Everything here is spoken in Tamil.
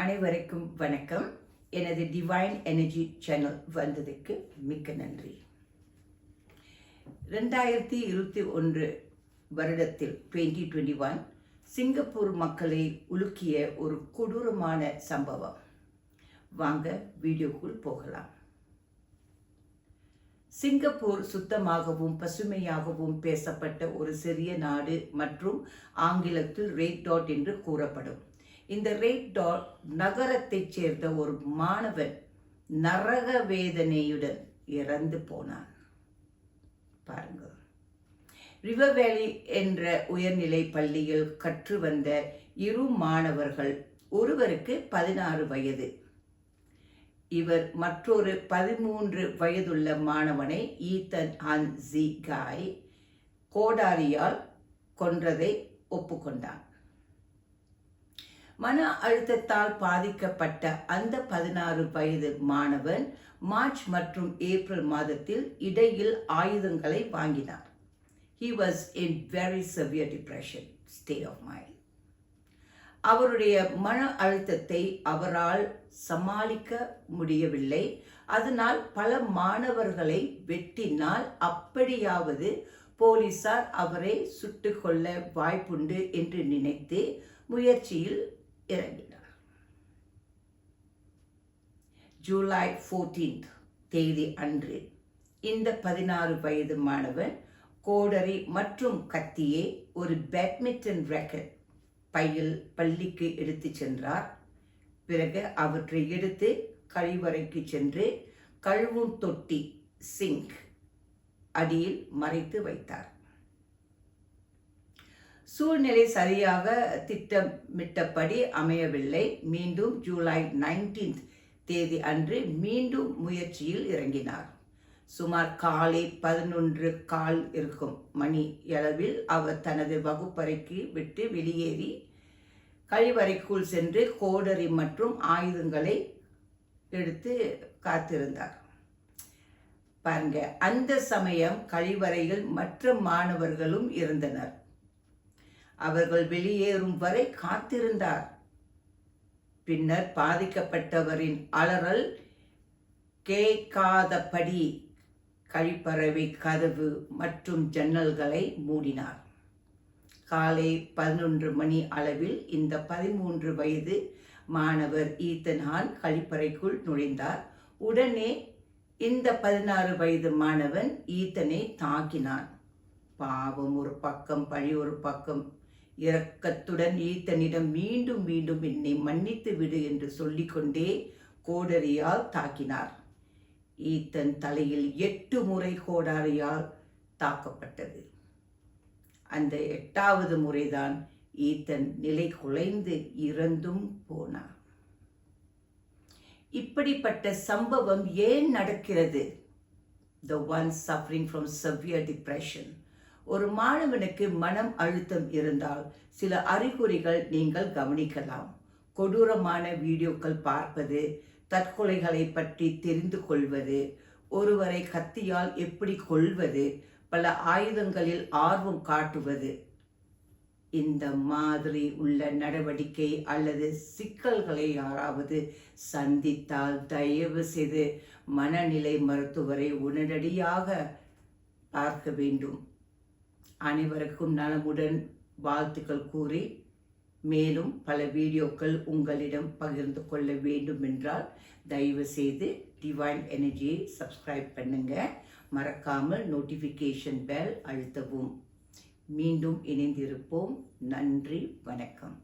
அனைவருக்கும் வணக்கம். எனது டிவைன் எனர்ஜி சேனல் வந்ததுக்கு மிக்க நன்றி. ரெண்டாயிரத்தி இருபத்தி ஒன்று வருடத்தில் டுவெண்ட்டி டுவெண்ட்டி ஒன் சிங்கப்பூர் மக்களை உலுக்கிய ஒரு கொடூரமான சம்பவம். வாங்க வீடியோக்குள் போகலாம். சிங்கப்பூர் சுத்தமாகவும் பசுமையாகவும் பேசப்பட்ட ஒரு சிறிய நாடு மற்றும் ஆங்கிலத்தில் ரேட் டாட் என்று கூறப்படும். இந்த ரெட் டாட் நகரத்தைச் சேர்ந்த ஒரு மாணவன் நரக வேதனையுடன் இறந்து போனான். பாருங்க. ரிவர் வேலி என்ற உயர்நிலை பள்ளியில் கற்று வந்த இரு மாணவர்கள் ஒருவருக்கு பதினாறு வயது. இவர் மற்றொரு பதிமூன்று வயதுள்ள மாணவனை ஈத்தன் ஹன் ஜி காய் கோடாரியால் கொன்றதை ஒப்புக்கொண்டான். மன அழுத்தத்தால் பாதிக்கப்பட்ட அந்த பதினாறு வயது மாணவன் மார்ச் மற்றும் ஏப்ரல் மாதத்தில் இடையில் ஆயுதங்களை வாங்கினார் he was in very severe depression state of mind அவருடைய மன அழுத்தத்தை அவரால் சமாளிக்க முடியவில்லை. அதனால் பல மாணவர்களை வெட்டினால் அப்படியாவது போலீசார் அவரை சுட்டுக்கொள்ள வாய்ப்புண்டு என்று நினைத்து முயற்சியில் இறங்கினார். ஜூலை ஃபோர்டீன்த் தேதி அன்று இந்த பதினாறு வயது மாணவன் கோடரி மற்றும் கத்தியை ஒரு பேட்மிண்டன் ரேக்கெட் பையில் பள்ளிக்கு எடுத்து சென்றார். பிறகு அவற்றை எடுத்து கழிவறைக்கு சென்று கழுவும் தொட்டி சிங்க் அடியில் மறைத்து வைத்தார். சூழ்நிலை சரியாக திட்டமிட்டபடி அமையவில்லை. மீண்டும் ஜூலை நைன்டீன்த் தேதி அன்று மீண்டும் முயற்சியில் இறங்கினார். சுமார் காலை பதினொன்று கால் இருக்கும் மணி அளவில் அவர் தனது வகுப்பறைக்கு விட்டு வெளியேறி கழிவறைக்குள் சென்று கோடரி மற்றும் ஆயுதங்களை எடுத்து காத்திருந்தார். பாருங்க அந்த சமயம் கழிவறையில் மற்ற மாணவர்களும் இருந்தனர். அவர்கள் வெளியேறும் வரை காத்திருந்தார். பின்னர் பாதிக்கப்பட்டவரின் அலறல் கேட்காதபடி கழிப்பறவை கதவு மற்றும் ஜன்னல்களை மூடினார். காலை பதினொன்று மணி அளவில் இந்த பதிமூன்று வயது மாணவர் ஈத்தன்ஹான் கழிப்பறைக்குள் நுழைந்தார். உடனே இந்த பதினாறு வயது மாணவன் ஈத்தனை தாக்கினான். பாவம் ஒரு பக்கம் பழி ஒரு பக்கம். இரக்கத்துடன் ஈத்தனிடம் மீண்டும் மீண்டும் என்னை மன்னித்து விடு என்று சொல்லிக்கொண்டே கோடரியால் தாக்கினார். ஈத்தன் தலையில் எட்டு முறை கோடாரியால் தாக்கப்பட்டது. அந்த எட்டாவது முறைதான் ஈத்தன் நிலை குலைந்து இறந்தும் போனார். இப்படிப்பட்ட சம்பவம் ஏன் நடக்கிறது? The one suffering from severe depression ஒரு மாணவனுக்கு மனம் அழுத்தம் இருந்தால் சில அறிகுறிகள் நீங்கள் கவனிக்கலாம். கொடூரமான வீடியோக்கள் பார்ப்பது தற்கொலைகளை பற்றி தெரிந்து கொள்வது ஒருவரை கத்தியால் எப்படி கொள்வது பல ஆயுதங்களில் ஆர்வம் காட்டுவது. இந்த மாதிரி உள்ள நடவடிக்கை அல்லது சிக்கல்களை யாராவது சந்தித்தால் தயவு செய்து மனநிலை மருத்துவரை உடனடியாக பார்க்க வேண்டும். அனைவருக்கும் நலமுடன் வாழ்த்துக்கள் கூறி மேலும் பல வீடியோக்கள் உங்களிடம் பகிர்ந்து கொள்ள வேண்டும் என்றால் தயவு செய்து டிவைன் எனர்ஜியை சப்ஸ்கிரைப் பண்ணுங்க. மறக்காமல் நோட்டிஃபிகேஷன் பெல் அழுத்தவும். மீண்டும் இணைந்திருப்போம். நன்றி வணக்கம்.